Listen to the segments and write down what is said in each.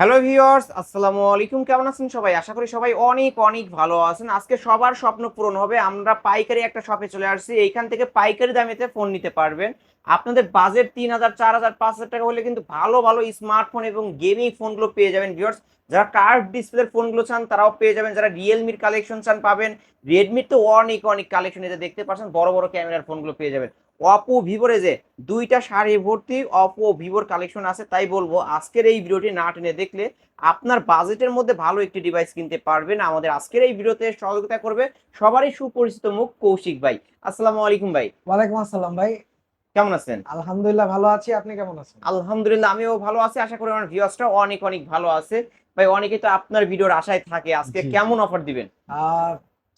Hello viewers আসসালামু আলাইকুম কেমন আছেন সবাই? আশা করি সবাই অনেক অনেক ভালো আছেন। আজকে সবার স্বপ্ন পূরণ হবে। আমরা পাইকারি একটা শপে চলে আসছি। এইখান থেকে পাইকারি দামেতে ফোন নিতে পারবেন। আপনাদের বাজেট তিন হাজার, চার হাজার, পাঁচ হাজার টাকা হলে কিন্তু ভালো ভালো স্মার্টফোন এবং গেমিং ফোনগুলো পেয়ে যাবেন ভিউয়ার্স যারা কার্ভ ডিসপ্লের ফোনগুলো চান, তারাও পেয়ে যাবেন। যারা রিয়েলমির কালেকশন চান, পাবেন। রেডমির তো অনেক অনেক কালেকশন এতে দেখতে পাচ্ছেন, বড় বড় ক্যামেরার ফোনগুলো পেয়ে যাবেন। অপো ভিভোরে যে দুইটা শাড়ি ভর্তি অপো ভিভোর কালেকশন আছে, তাই বলব আজকের এই ভিডিওটি না টেনে দেখলে আপনার বাজেটের মধ্যে ভালো একটি ডিভাইস কিনতে পারবেন। আমাদের আজকের এই ভিডিওতে সহযোগিতা করবে সবারই সুপরিচিত মুখ কৌশিক ভাই। আসসালামু আলাইকুম ভাই। ওয়ালাইকুম আসসালাম ভাই। কেমন আছেন? আলহামদুলিল্লাহ ভালো আছি আপনি কেমন আছেন? আলহামদুলিল্লাহ আমিও ভালো আছি আশা করি আমার ভিউয়ার্সটা অনেক অনেক ভালো আছে। ভাই অনেকে তো আপনার ভিডিওর আশায় থাকে আজকে কেমন অফার দিবেন?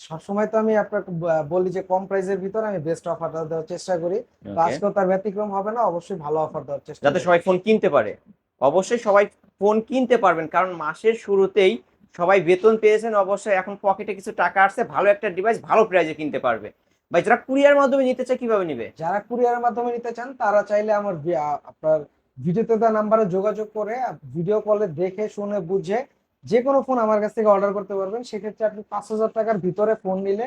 সবসময় তো আমি আপনাকে বলি যে কম প্রাইসের ভিতরে আমি বেস্ট অফারটা দেওয়ার চেষ্টা করি। তো আজকেও তার ব্যতিক্রম হবে না অবশ্যই ভালো অফার দেওয়ার চেষ্টা যাতে সবাই ফোন কিনতে পারে। অবশ্যই সবাই ফোন কিনতে পারবেন কারণ মাসের শুরুতেই সবাই বেতন পেয়েছেন অবশ্যই এখন পকেটে কিছু টাকা আসছে ভালো একটা ডিভাইস ভালো প্রাইসে কিনতে পারবে। ভাই যারা কুরিয়ার মাধ্যমে নিতে চায় কীভাবে নিবে? যারা কুরিয়ারের মাধ্যমে নিতে চান তারা চাইলে আমার আপনার ভিডিওতে দেওয়া নাম্বারে যোগাযোগ করে ভিডিও কলে দেখে শুনে বুঝে যে কোনো ফোন আমার কাছ থেকে অর্ডার করতে পারবেন। সেক্ষেত্রে আপনি পাঁচ হাজার টাকার ভিতরে ফোন নিলে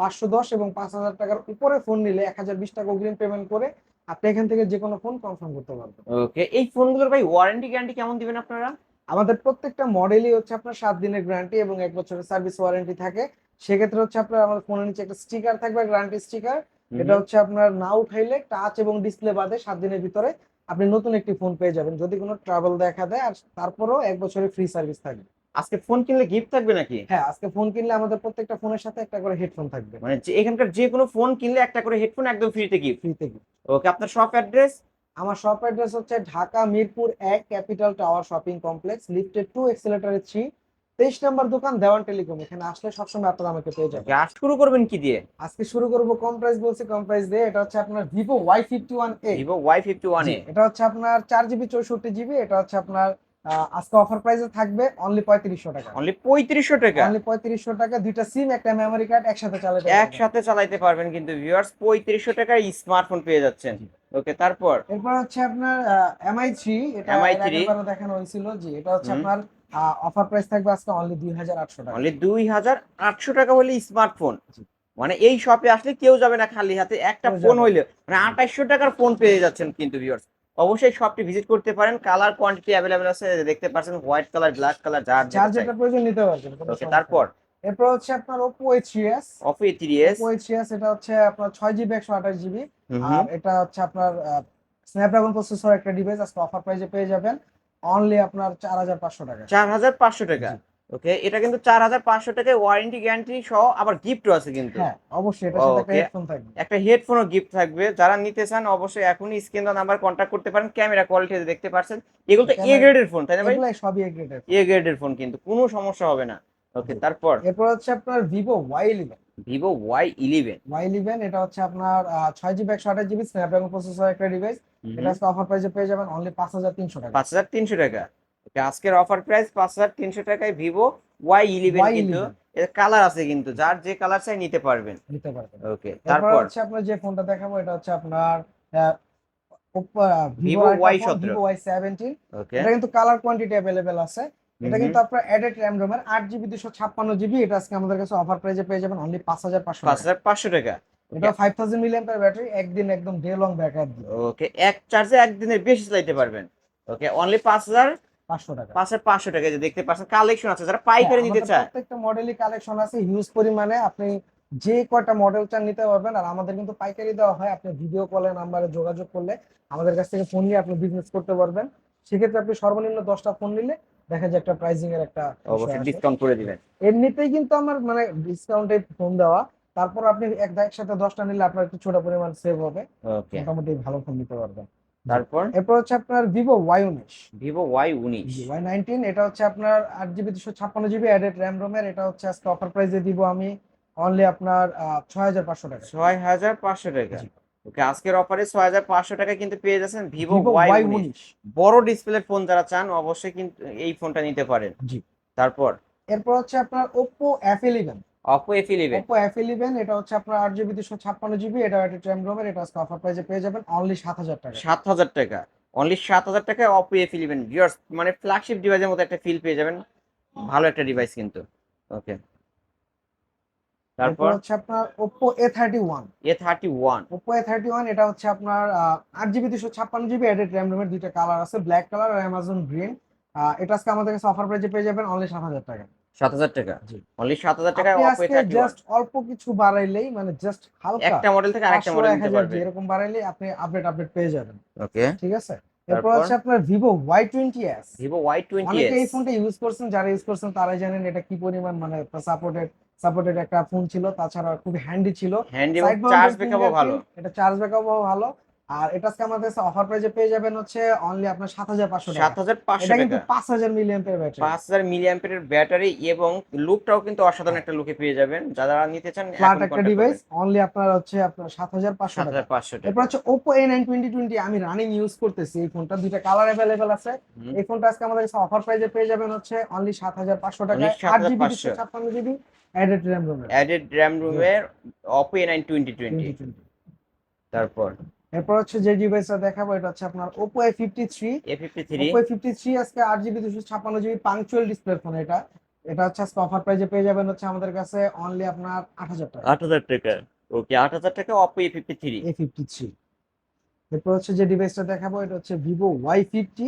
পাঁচশো দশ এবং পাঁচ হাজার টাকার উপরে ফোন নিলে এক হাজার বিশ টাকা অগ্রিম পেমেন্ট করে আপনি এখান থেকে যে কোনো ফোন কনফার্ম করতে পারবেন। ওকে এই ফোনগুলোর ভাই ওয়ারেন্টি গ্যারান্টি কেমন দিবেন আপনারা? আমাদের প্রত্যেকটা মডেলই হচ্ছে আপনার সাত দিনের গ্যারান্টি এবং এক বছরের সার্ভিস ওয়ারেন্টি থাকে। সেক্ষেত্রে হচ্ছে আপনার আমার ফোনের নিচে একটা স্টিকার থাকবে গ্যারান্টি স্টিকার। এটা হচ্ছে আপনার না উঠাইলে টাচ এবং ডিসপ্লে বাদে সাত দিনের ভিতরে আপনি নতুন একটি ফোন পেয়ে যাবেন। যদি কোনো ট্রাভেল দেখা দেয় আর তারপরেও এক বছরের ফ্রি সার্ভিস থাকবে। আজকে ফোন কিনলে গিফট থাকবে নাকি? হ্যাঁ আজকে ফোন কিনলে আমাদের প্রত্যেকটা ফোনের সাথে একটা করে হেডফোন থাকবে। মানে এখানকার যে কোনো ফোন কিনলে একটা করে হেডফোন একদম ফ্রিতে গিফট ফ্রিতে ওকে আপনার শপ অ্যাড্রেস আমার শপ অ্যাড্রেস হচ্ছে ঢাকা মিরপুর এক capital tower shopping complex lifted to এক্সেলেটারের three তেইশ নম্বর দোকান দেওয়ান টেলিকম এখানে আসলে সবসময় আপনারা আমাকে পেয়ে যাবেন। আর শুরু করবেন কি দিয়ে? আজকে শুরু করব কম প্রাইস বলছি কম প্রাইস দিয়ে এটা হচ্ছে আপনার Vivo Y fifty one A Vivo Y fifty ওয়ানে এটা হচ্ছে আপনার চার জিবি চৌষট্টি জিবি এটা হচ্ছে আপনার আজকে অফার প্রাইসে থাকবে অনলি পঁয়ত্রিশশো টাকা। অনলি পঁয়ত্রিশশো টাকা? অনলি পঁয়ত্রিশশো টাকা দুইটা সিম একটা মেমোরি কার্ড একসাথে চালাতে পারবেন। একসাথে চালাইতে পারবেন কিন্তু ভিউয়ার্স পঁয়ত্রিশশো টাকার স্মার্টফোন পেয়ে যাচ্ছেন। ওকে তারপর? এরপর হচ্ছে আপনার এমআই থ্রি এটা 3 আগেরবারও দেখানো হয়েছিল জি এটা হচ্ছে আপনার অফার প্রাইস থাকবে আজকে অনলি দুই হাজার আটশো টাকা। অনলি দুই হাজার আটশো টাকা হলে স্মার্টফোন মানে এই শপে আসলে কেউ যাবে না খালি হাতে। একটা ফোন হইলে মানে আঠাইশশো টাকার ফোন পেয়ে যাচ্ছেন কিন্তু ভিউয়ার্স অবশ্যই শপটি ভিজিট করতে পারেন। কালার কোয়ান্টিটি অ্যাভেলেবেল আছে। দেখতে পাচ্ছেন হোয়াইট কালার ব্ল্যাক কালার যার যার যেটা প্রয়োজন নিতে পারবেন তারপর? এরপর হচ্ছে আপনার three S Oppo A three S এটা হচ্ছে আপনার ছয় জিবি একশো আঠাশ জিবি আর এটা হচ্ছে আপনার স্ন্যাপড্রাগন প্রসেসর একটা ডিভাইস আজকে অফার প্রাইসে পেয়ে যাবেন। অনলি আপনার চার হাজার পাঁচশো টাকা। চার হাজার পাঁচশো টাকা। ওকে এটা কিন্তু চার হাজার পাঁচশো টাকায় ওয়ারেন্টি গ্যারান্টি সহ আবার গিফটও আছে কিন্তু। হ্যাঁ অবশ্যই এটার সাথে একটা হেডফোন থাকবে। একটা হেডফোনও গিফট থাকবে। যারা নিতে চান অবশ্যই এখনই স্ক্রিন নাম্বার কন্ট্যাক্ট করতে পারেন। ক্যামেরা কোয়ালিটি দেখতে পাচ্ছেন এগুলো তো এ গ্রেডের ফোন তাই না ভাই? এগুলাই সবই এ গ্রেডের এ গ্রেডের ফোন কিন্তু কোনো সমস্যা হবে না। ওকে তারপর? এরপর হচ্ছে আপনার Vivo Y eleven Vivo Y eleven Y eleven এটা হচ্ছে আপনার ছয় জিবি একশো আঠাশ জিবি স্ন্যাপড্রাগন প্রসেসর একটা ডিভাইস এটা আজকে অফার প্রাইসে পেয়ে যাবেন অনলি পাঁচ হাজার তিনশো টাকা। পাঁচ হাজার তিনশো টাকা। আজকের অফার প্রাইস পাঁচ হাজার তিনশো টাকায় ভিভো ওয়াই ইলেভেন Y11 কিন্তু এর কালার আছে কিন্তু যার যে কালার চাই নিতে পারবেন। নিতে পারবেন। ওকে তারপর? হচ্ছে আপনার যে ফোনটা দেখাবো এটা হচ্ছে আপনার Vivo Y17 Vivo Y seventeen okay এটা কিন্তু কালার কোয়ান্টিটি অ্যাভেলেবেল আছে। এটা কিন্তু আপনার অ্যাডেড র্যাম রোমের আট জিবি দুশো ছাপ্পান্ন জিবি এটা আজকে আমাদের কাছে অফার প্রাইসে পেয়ে যাবেন অনলি পাঁচ হাজার পাঁচশো পাঁচ হাজার পাঁচশো টাকা। এটা ফাইভ থাউজেন্ড মিলিয়ন ব্যাটারি একদিন একদম ডে লং ব্যাকআপ দিবে। ওকে এক চার্জে একদিনের বেশি চালাইতে পারবেন। ওকে অনলি পাঁচ হাজার পাঁচশো টাকা। পাঁচ হাজার পাঁচশো টাকা যে দেখতে পাচ্ছেন কালেকশন আছে যারা পাইকারি হ্যাঁ, নিতে চায়। প্রত্যেকটা মডেলই কালেকশন আছে হিউজ পরিমাণে। আপনি যে কয়টা মডেল চান নিতে পারবেন আর আমাদের কিন্তু পাইকারি দেওয়া হয় আপনি ভিডিও কলের নাম্বারে যোগাযোগ করলে আমাদের কাছ থেকে ফোন নিয়ে আপনি বিজনেস করতে পারবেন। সেক্ষেত্রে আপনি সর্বনিম্ন দশটা ফোন নিলে দেখা যায় একটা প্রাইসিং এর একটা অবশ্যই ডিসকাউন্ট করে দিবেন। এমনিতেই কিন্তু আমার মানে ডিসকাউন্টে ফোন দেওয়া। তারপর আপনি এক একসাথে দশটা নিলে আপনার কিছুটা পরিমাণ সেভ হবে। মোটামুটি ভালো ফোন নিতে পারবেন। তারপর? এরপর হচ্ছে আপনার ভিভো ওয়াই উনিশ। ভিভো ওয়াই উনিশ। ওয়াই নাইনটিন এটা হচ্ছে আপনার আট জিবি দুশো ছাপ্পান্ন জিবি অ্যাডেড র্যাম রোমের এটা হচ্ছে আজকে অফার প্রাইসে দিব আমি অনলি আপনার ছয় হাজার পাঁচশো টাকা। ছয় হাজার পাঁচশো টাকা। ওকে আজকের অফারে ছয় হাজার পাঁচশো টাকা কিন্তু পেয়ে যাচ্ছেন ভিভো ওয়াই উনিশ। বড় ডিসপ্লের ফোন যারা চান অবশ্যই কিন্তু এই ফোনটা নিতে পারেন। জি। তারপর? এরপর হচ্ছে আপনার Oppo F eleven Oppo F eleven Oppo F eleven এটা হচ্ছে আপনার আট জিবি দুশো ছাপ্পান্ন জিবি এটা একটা র্যাম রোমের এটা আজকে অফার প্রাইসে পেয়ে যাবেন অনলি সাত হাজার টাকা সাত হাজার টাকা। অনলি সাত হাজার টাকায় অপো এফ ইলেভেন মানে ফ্ল্যাগশিপ ডিভাইসের মতো একটা ফিল পেয়ে যাবেন। ভালো একটা ডিভাইস কিন্তু। ওকে তারপর? হচ্ছে আপনার one Oppo A thirty one এটা হচ্ছে আপনার আট জিবি দুশো ছাপ্পান্ন জিবি এডেড র্যাম রোমের দুইটা কালার আছে ব্ল্যাক কালার আর অ্যামাজন গ্রিন এটা আজকে আমাদের কাছে অফার প্রাইজে পেয়ে যাবেন অনলি সাত হাজার টাকা। সাত হাজার টাকা? জি। অনলি সাত হাজার টাকায় আপনি অপো এ আজকে জাস্ট অল্প কিছু বাড়াইলেই মানে জাস্ট হালকা একটা মডেল থেকে আরেকটা মডেল নিতে হাজার পারবে। এরকম বাড়াইলে আপনি আপডেট আপডেট পেয়ে যাবেন। ওকে। ঠিক আছে? এরপর? হচ্ছে আপনার Vivo Y twenty S Vivo Y twenty অনেকে এই ফোনটা ইউজ করছেন যারা ইউজ করছেন তারাই জানেন এটা কি পরিমাণ মানে সাপোর্টেড সাপোর্টেড একটা ফোন ছিল তাছাড়া খুব হ্যান্ডি ছিল। হ্যান্ডি চার্জ ব্যাকআপও ভালো। এটা চার্জ ব্যাকআপও ভালো। আর এটা আজকে আমাদের কাছে অফার প্রাইজে পেয়ে যাবেন হচ্ছে অনলি আপনার সাত হাজার পাঁচশো সাত টাকা হাজার পাঁচশো কিন্তু টাকা। পাঁচ হাজার মিলিয়ামের ব্যাটারি পাঁচ হাজার মিলিয়াম্পের ব্যাটারি এবং লুকটাও কিন্তু অসাধারণ একটা লুকে পেয়ে যাবেন। যারা নিতে চান ফ্ল্যাট একটা ডিভাইস অনলি আপনার হচ্ছে আপনার সাত হাজার পাঁচশো সাত টাকা হাজার পাঁচশো টাকা। এরপর হচ্ছে নাইন টোয়েন্টি টোয়েন্টি আমি রানিং ইউজ করতেছি এই ফোনটা দুইটা কালার অ্যাভেলেবেল আছে। এই ফোনটা আজকে আমাদের কাছে অফার প্রাইজে পেয়ে যাবেন হচ্ছে অনলি সাত হাজার পাঁচশো টাকা। Only আট জিবি ছাপ্পান্ন জিবি অ্যাডেড র্যাম রোমের অ্যাডেড র্যাম রুমের নাইন টোয়েন্টি টোয়েন্টি তারপর এরপর হচ্ছে যে ডিভাইসটা দেখাবো এটা হচ্ছে আপনার fifty three Oppo fifty three আজকে আট জিবি দুশো ছাপ্পান্ন জিবি পাংচুয়াল ডিসপ্লে ফোন এটা। এটা হচ্ছে আজকে অফার প্রাইজে পেয়ে যাবেন হচ্ছে আমাদের কাছে অনলি আপনার আট হাজার টাকা। আট হাজার টাকা। ওকে আট হাজার টাকা এ ফিফটি থ্রি এরপর হচ্ছে যে ডিভাইসটা দেখাবো এটা হচ্ছে Y Vivo Y fifty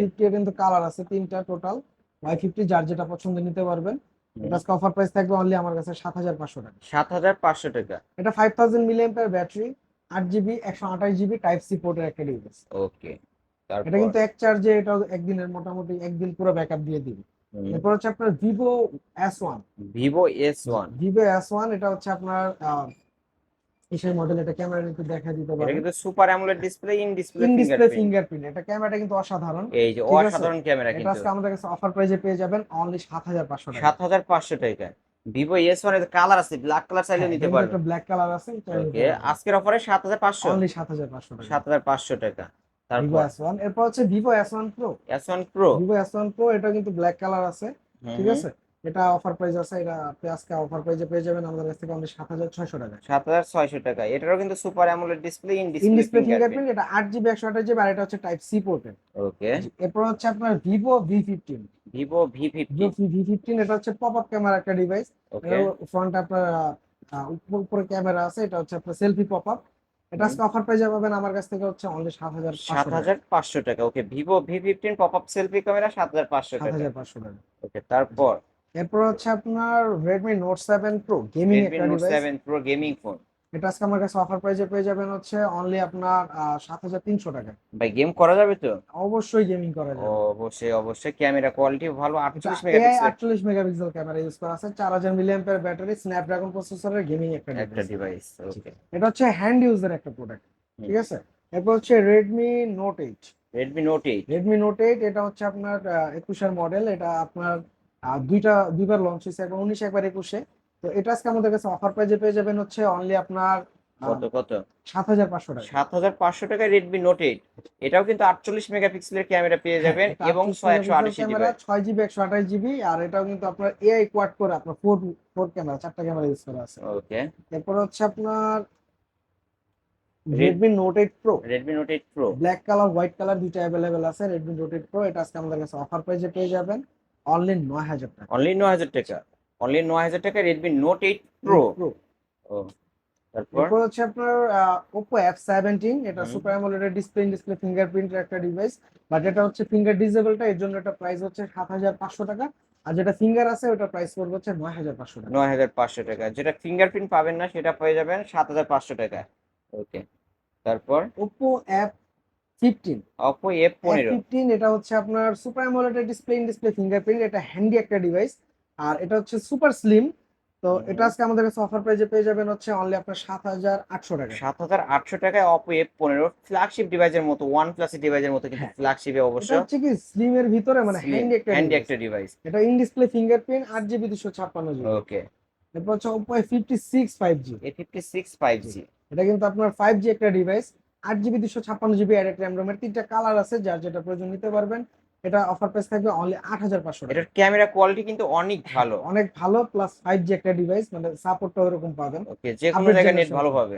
fifty এর কিন্তু কালার আছে তিনটা টোটাল ওয়াই ফিফটি যার যেটা পছন্দ নিতে পারবেন। এটা আজকে অফার প্রাইস থাকবে অনলি আমার কাছে সাত হাজার পাঁচশো টাকা। সাত হাজার পাঁচশো টাকা। এটা ফাইভ থাউজেন্ড মিলিয়ামের ব্যাটারি আট জিবি একশো আঠাশ জিবি টাইপ সি পোর্টের একটা ডিভাইস ওকে এটা কিন্তু এক চার্জে এটা একদিনের মোটামুটি একদিন পুরো ব্যাকআপ দিয়ে দিবে। এরপর হচ্ছে আপনার Vivo S one Vivo S one Vivo S one এটা হচ্ছে আপনার কিসের মডেল এটা ক্যামেরা একটু দেখা দিতে এটা পারে কিন্তু super AMOLED display in display display fingerprint এটা ক্যামেরাটা কিন্তু অসাধারণ। এই যে অসাধারণ ক্যামেরা এটা আজকে আমাদের কাছে অফার প্রাইজে পেয়ে যাবেন অনলি সাত হাজার পাঁচশো টাকা। সাত হাজার পাঁচশো টাকা। ভিভো এস ওয়ানের কালার আছে ব্ল্যাক কালার চাইলে নিতে পারবেন একটা ব্ল্যাক কালার আছে ওকে আজকের অফারে সাত হাজার পাঁচশো। অনলি সাত হাজার পাঁচশো টাকা। সাত হাজার পাঁচশো টাকা। ভিভো তারপর এস ওয়ান এরপর হচ্ছে Vivo S one pro S one pro Vivo S one pro এটা কিন্তু ব্ল্যাক কালার আছে ঠিক আছে? এটা অফার প্রাইস আছে এটা আপনি আজকে অফার প্রাইজে পেয়ে যাবেন আমাদের কাছ থেকে অনলি সাত হাজার ছয়শো টাকা। সাত হাজার ছয়শো টাকা। এটারও কিন্তু super AMOLED display in display fingerprint এটা আট জিবি একশো আঠাশ জিবি আর এটা হচ্ছে টাইপ সি পোর্টের ওকে এরপর হচ্ছে আপনার Vivo V fifteen Vivo V fifty V fifteen এটা হচ্ছে পপ আপ ক্যামেরা একটা ডিভাইস ফ্রন্ট আপনার উপর ক্যামেরা আছে এটা হচ্ছে আপনার সেলফি পপ আপ এটা আজকে অফার প্রাইজে পাবেন আমার কাছ থেকে হচ্ছে অনলি সাত হাজার সাত হাজার পাঁচশো টাকা okay Vivo V fifteen pop up selfie camera সাত হাজার পাঁচশো সাত হাজার পাঁচশো টাকা। ওকে তারপর? এরপর হচ্ছে আপনার Redmi Note seven Pro gaming একটা device seven pro gaming phone এটা আজকে আমার কাছে অফার প্রাইজে পেয়ে যাবেন হচ্ছে অনলি আপনার সাত হাজার তিনশো টাকা। ভাই গেম করা যাবে তো? অবশ্যই গেমিং করা যাবে। অবশ্যই অবশ্যই। ক্যামেরা কোয়ালিটি ভালো আটচল্লিশ এআই মেগাপিক্সেল আটচল্লিশ মেগাপিক্সেল ক্যামেরা ইউজ করা আছে চার হাজার মিলিয়ামের ব্যাটারি স্ন্যাপড্রাগন প্রসেসরের গেমিং একটা একটা ডিভাইস ওকে এটা হচ্ছে হ্যান্ড ইউজের একটা প্রোডাক্ট ঠিক আছে? এরপর হচ্ছে Redmi Note eight Redmi Note eight Redmi Note eight এটা হচ্ছে আপনার একুশের মডেল এটা আপনার আহ, দুইটা দুইবার লঞ্চ হয়েছে একবার উনিশে একবার একুশে। তো এটা আজকে আমাদের কাছে অফার প্রাইজে পেয়ে যাবেন হচ্ছে অনলি আপনার কত কত? সাত হাজার পাঁচশো টাকা। সাত হাজার পাঁচশো টাকায় রেডমি নোট এইট এটাও কিন্তু আটচল্লিশ মেগাপিক্সেলের ক্যামেরা পেয়ে যাবেন হ্যাঁ, এবং 38 ছয় একশো ক্যামেরা ছয় জিবি একশো আঠাশ জিবি আর এটাও কিন্তু আপনার এআই কোয়াড করে আপনার ফোর ফোর ক্যামেরা চারটা ক্যামেরা ইউজ করা আছে। ওকে এরপর হচ্ছে আপনার Red- Redmi Note eight Pro Redmi Note eight Pro black colour white colour দুইটা অ্যাভেলেবেল আছে রেডমি নোট এইট প্রো এটা আজকে আমাদের কাছে অফার প্রাইজে পেয়ে যাবেন। অনলি নয় হাজার টাকা। অনলি নয় হাজার টাকা। অনলি নয় হাজার টাকা রেডমি নোট এইট প্রো ও তারপর? হচ্ছে আপনার ওপো এফ সেভেন্টিন এটা হুম। সুপার অ্যামোলেড ডিসপ্লে ডিসপ্লে ফিঙ্গারপ্রিন্টের একটা ডিভাইস বাট এটা হচ্ছে ফিঙ্গার ডিসেবলটা এর জন্য এটা প্রাইস হচ্ছে সাত হাজার পাঁচশো টাকা। আর যেটা ফিঙ্গার আছে ওটা প্রাইস পড়বে হচ্ছে নয় হাজার পাঁচশো টাকা। নয় হাজার পাঁচশো টাকা। যেটা ফিঙ্গারপ্রিন্ট পাবেন না সেটা পেয়ে যাবেন সাত হাজার পাঁচশো টাকা ওকে তারপর? Oppo F fifteen Oppo F পনেরো ফিফটিন এটা হচ্ছে আপনার super AMOLED display display fingerprint এটা হ্যান্ডি একটা ডিভাইস আর এটা হচ্ছে সুপার স্লিম তো এটা আজকে আমাদের কাছে অফার প্রাইজে পেয়ে যাবেন হচ্ছে অনলি আপনার সাত হাজার আটশো টাকা। সাত হাজার আটশো টাকায় অপো এফ পনেরো ফ্ল্যাগশিপ ডিভাইসের মতো ওয়ান প্লাস ডিভাইসের মতো কিন্তু। ফ্ল্যাগশিপে অবশ্য। হচ্ছে কি স্লিম এর ভিতরে মানে হ্যান্ডি একটা হ্যান্ডি একটা ডিভাইস এটা ইন ডিসপ্লে ফিঙ্গারপ্রিন্ট আট জিবি দুশো ছাপ্পান্ন জিবি ওকে এরপর হচ্ছে Oppo fifty six five G A fifty six five G এটা কিন্তু আপনার ফাইভ জি একটা ডিভাইস আট জিবি দুশো ছাপ্পান্ন জিবি অ্যাডেড র্যাম রোমের তিনটা কালার আছে যার যেটা প্রয়োজন নিতে পারবেন। এটা অফার প্রাইস থাকবে অনলি আট হাজার পাঁচশো এটার ক্যামেরা কোয়ালিটি কিন্তু অনেক ভালো। অনেক ভালো প্লাস ফাইভ জি একটা ডিভাইস মানে সাপোর্টটা ওরকম পাবেন। ওকে যে কোনো জায়গায় নেট ভালো পাবে।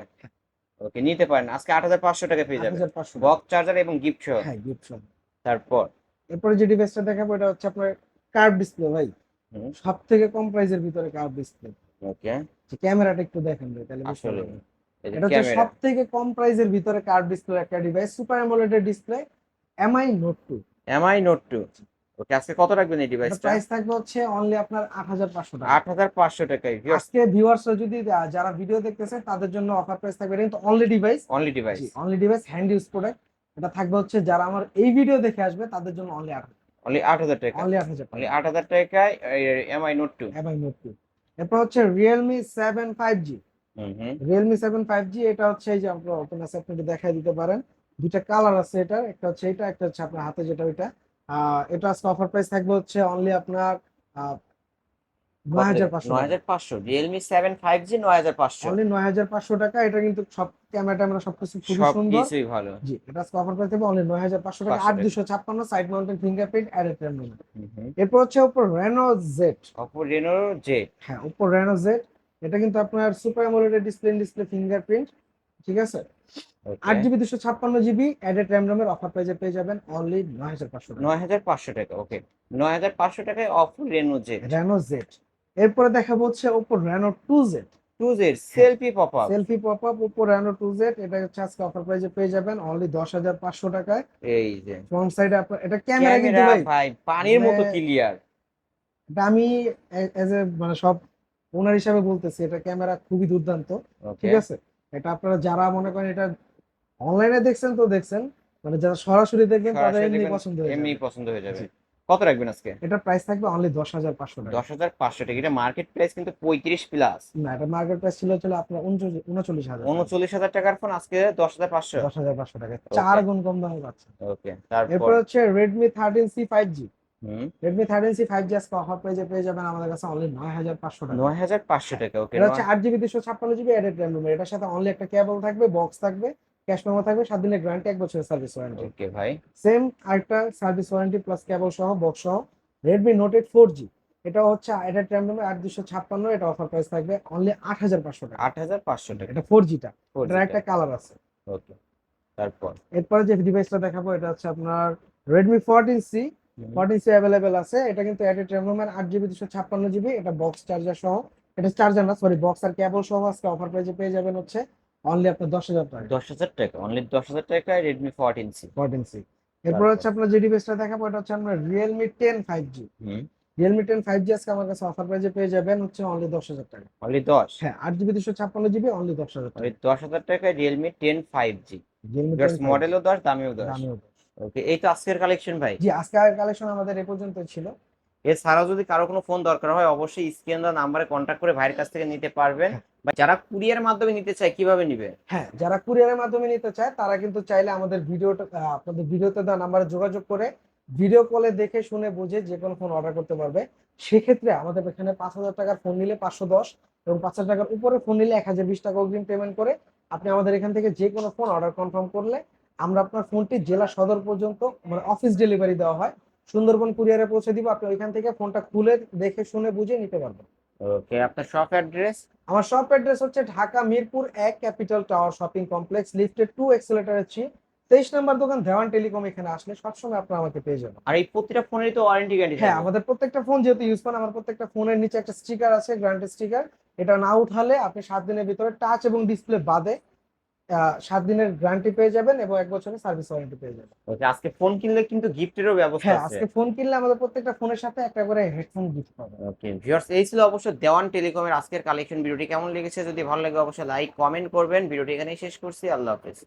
ওকে নিতে পারেন। আজকে আট হাজার পাঁচশো টাকা পেয়ে যাবেন। বক্স চার্জার এবং গিফট সহ হ্যাঁ গিফট সব তারপর? এরপরে যে ডিভাইসটা দেখাবো এটা হচ্ছে আপনার কার্ভ ডিসপ্লে ভাই। সব থেকে কম প্রাইসের ভিতরে কার্ভ ডিসপ্লে ওকে ক্যামেরাটা একটু দেখেন ভাই তাহলে আসলে এটা হচ্ছে সব থেকে কম প্রাইসের ভিতরে কার্ভ ডিসপ্লে একটা device super AMOLED display Mi Note two Mi Note two okay আজকে কত রাখবেন এই ডিভাইসটা প্রাইস থাকবে হচ্ছে অনলি আপনার আট হাজার পাঁচশো টাকা। আট হাজার পাঁচশো টাকায় আজকে ভিউয়ার্সরা যদি যারা ভিডিও দেখতেছে তাদের জন্য অফার প্রাইস থাকবে কিন্তু only device only device only device hand use product এটা থাকবে হচ্ছে যারা আমার এই ভিডিও দেখে আসবে তাদের জন্য অনলি আট অনলি আট হাজার টাকা। অনলি আট হাজার অনলি আট হাজার টাকায় Mi Note two Mi Note two এরপর হচ্ছে Realme seven five G Realme seven five G এটা হচ্ছে এই যে আপনার ওপেন আছে আপনাকে দেখাই দিতে পারেন। দুইটা কালার আছে এটা একটা হচ্ছে এটা একটা হচ্ছে আপনার হাতে যেটা ওইটা। এটা আজকে অফার প্রাইস থাকবে হচ্ছে অনলি আপনার নয় হাজার পাঁচশো নয় হাজার পাঁচশো রিয়েলমি সেভেন ফাইভ জি নয় হাজার পাঁচশো। অনলি নয় হাজার পাঁচশো টাকা এটা কিন্তু সব ক্যামেরা ট্যামেরা সবকিছু খুবই সব সুন্দর। ভালো। জি এটা আজকে অফার প্রাইস থাকবে অনলি নয় হাজার পাঁচশো টাকা 500 আট দুশো ছাপ্পান্ন সাইড মাউন্টেন ফিঙ্গারপ্রিন্ট হুম হুম। এরপর হচ্ছে ওপর রেনো জেড রেনো জেড হ্যাঁ ওপো রেনো জেড এটা কিন্তু আপনার super AMOLED display display fingerprint ঠিক আছে? আট জিবি দুশো ছাপ্পান্ন জিবি অ্যাডেড র্যাম রোমের অফার প্রাইজে পেয়ে যাবেন অনলি নয় হাজার পাঁচশো নয় হাজার পাঁচশো টাকা ওকে নয় হাজার পাঁচশো টাকায় অফ রেনো জেড রেনো জেড এরপরে দেখা হচ্ছে Oppo Reno two Z two Z selfie pop up selfie pop up Oppo Reno two Z এটা হচ্ছে আজকে অফার প্রাইসে পেয়ে যাবেন অনলি দশ হাজার পাঁচশো টাকায়। এই যে। ফ্রন্ট সাইডে আপনার এটা ক্যামেরা কিন্তু ভাই পানির মতো মানে- ক্লিয়ার এটা আমি এজ এ মানে সব ওনার হিসাবে বলতেছি এটা ক্যামেরা খুবই দুর্দান্ত ঠিক আছে? এটা আপনারা যারা মনে করেন এটা অনলাইনে দেখছেন তো দেখছেন মানে যারা সরাসরি দেখবেন তাদের এমনি পছন্দ হয়ে এমনি পছন্দ হয়ে যাবে। কত রাখবেন আজকে? এটা প্রাইস থাকবে অনলি দশ হাজার পাঁচশো টাকা। দশ হাজার পাঁচশো টাকা। এটা মার্কেট প্রাইস কিন্তু পঁয়ত্রিশ প্লাস না এটা মার্কেট প্রাইস ছিল ছিল আপনার উনচল্লিশ হাজার উনচল্লিশ হাজার টাকার ফোন আজকে দশ হাজার পাঁচশো। দশ হাজার পাঁচশো টাকা। চার গুণ কম দামে পাচ্ছে। ওকে তারপর? এরপর হচ্ছে Redmi thirteen C five G Redmi thirteen C five G আজকে অফার প্রাইজে পেয়ে যাবেন আমাদের কাছে অনলি নয় হাজার পাঁচশো টাকা। নয় হাজার পাঁচশো টাকা ওকে এটা হচ্ছে আট জিবি দুশো ছাপ্পান্ন জিবি এডেড র্যাম রোম এটার সাথে অনলি একটা কেবল থাকবে বক্স থাকবে ক্যাশ মেমো থাকবে সাত দিনের গ্যারান্টি এক বছরের সার্ভিস ওয়ারেন্টি ওকে ভাই। সেম আরেকটা সার্ভিস ওয়ারেন্টি প্লাস কেবল সহ বক্স সহ Redmi Note eight four G এটা হচ্ছে এডেড র্যাম রোমে আট দুশো ছাপ্পান্ন এটা অফার প্রাইস থাকবে অনলি আট হাজার পাঁচশো টাকা। আট হাজার পাঁচশো টাকা। এটা ফোর জিটা এটার একটা কালার আছে। ওকে তারপর? এরপরে যে ডিভাইসটা দেখাবো এটা হচ্ছে আপনার রেডমি ফোরটিন সি হুম, সি অ্যাভেলেবেল আছে? এটা কিন্তু রোমের আট জিবি দুশো ছাপ্পান্ন জিবি এটা বক্স চার্জার সহ। এটা চার্জার না সরি বক্স আর কেবল সহ আজকে অফার প্রাইসে পেয়ে যাবেন হচ্ছে অনলি আপনার দশ হাজার টাকা। দশ হাজার টাকা অনলি দশ হাজার টাকায় Redmi fourteen C fourteen C এরপর হচ্ছে আপনার যে ডিভাইসটা দেখাবো এটা হচ্ছে রিয়েলমি টেন ফাইভ জি হুম। রিয়েলমি টেন ফাইভ জি আজকে আমার কাছে অফার প্রাইসে পেয়ে যাবেন হচ্ছে অনলি দশ হাজার টাকা। অনলি দশ? হ্যাঁ আট জিবি দুশো ছাপ্পান্ন জিবি অনলি দশ হাজার টাকা। দশ হাজার টাকায় Realme ten five G Realme মডেলও দশ। দামেও দশ। ওকে এই তো আজকের কালেকশন ভাই। জি আজকে কালেকশন আমাদের এ পর্যন্ত ছিল। এছাড়াও যদি কারও কোনো ফোন দরকার হয় অবশ্যই স্ক্রিন দেওয়া নাম্বারে কন্ট্যাক্ট করে ভাইয়ের কাছ থেকে নিতে পারবেন। বা যারা কুরিয়ার মাধ্যমে নিতে চায় কীভাবে নিবে? হ্যাঁ যারা কুরিয়ারের মাধ্যমে নিতে চায় তারা কিন্তু চাইলে আমাদের ভিডিওটা আপনাদের ভিডিওতে দেওয়া নাম্বারে যোগাযোগ করে ভিডিও কলে দেখে শুনে বুঝে যে কোনো ফোন অর্ডার করতে পারবে। সেক্ষেত্রে আমাদের এখানে পাঁচ হাজার টাকার ফোন নিলে পাঁচশো দশ এবং পাঁচ হাজার টাকার উপরে ফোন নিলে এক হাজার বিশ টাকা অগ্রিম পেমেন্ট করে আপনি আমাদের এখান থেকে যে কোনো ফোন অর্ডার কনফার্ম করলে আমরা আপনার ফোনটি জেলা সদর পর্যন্ত মানে অফিস ডেলিভারি দেওয়া হয়। সুন্দরবন কুরিয়ারে পৌঁছে দিব আপনি ওইখান থেকে ফোনটা খুলে দেখে শুনে বুঝে নিতে পারবেন। ওকে আপনার শপ অ্যাড্রেস আমার শপ অ্যাড্রেস হচ্ছে ঢাকা মিরপুর এক capital tower shopping complex lifted to এক্সেলেটারের three তেইশ নম্বর দোকান দেওয়ান টেলিকম এখানে আসলে সবসময় আপনারা আমাকে পেয়ে যাবেন। আর এই প্রতিটা ফোনেরই তো ওয়ারেন্টি গ্যারান্টি হ্যাঁ আমাদের প্রত্যেকটা ফোন যেহেতু ইউজ করেন আমার প্রত্যেকটা ফোনের নিচে একটা স্টিকার আছে গ্যারান্টি স্টিকার এটা না উঠালে আপনি সাত দিনের ভিতরে টাচ এবং ডিসপ্লে বাদে সাত দিনের গ্যারান্টি পেয়ে যাবেন এবং এক বছরের সার্ভিস ওয়ারেন্টি পেয়ে যাবেন। ওকে আজকে ফোন কিনলে কিন্তু গিফটেরও ব্যবস্থা হ্যাঁ আছে। আজকে ফোন কিনলে আমাদের প্রত্যেকটা ফোনের সাথে একটা করে হেডফোন গিফট পাবেন। ওকে ভিউয়ার্স এই ছিল অবশ্য দেওয়ান টেলিকমের আজকের কালেকশন ভিডিওটি কেমন লেগেছে? যদি ভালো লাগে অবশ্যই লাইক কমেন্ট করবেন। ভিডিওটি এখানেই শেষ করছি। আল্লাহ হাফেজ।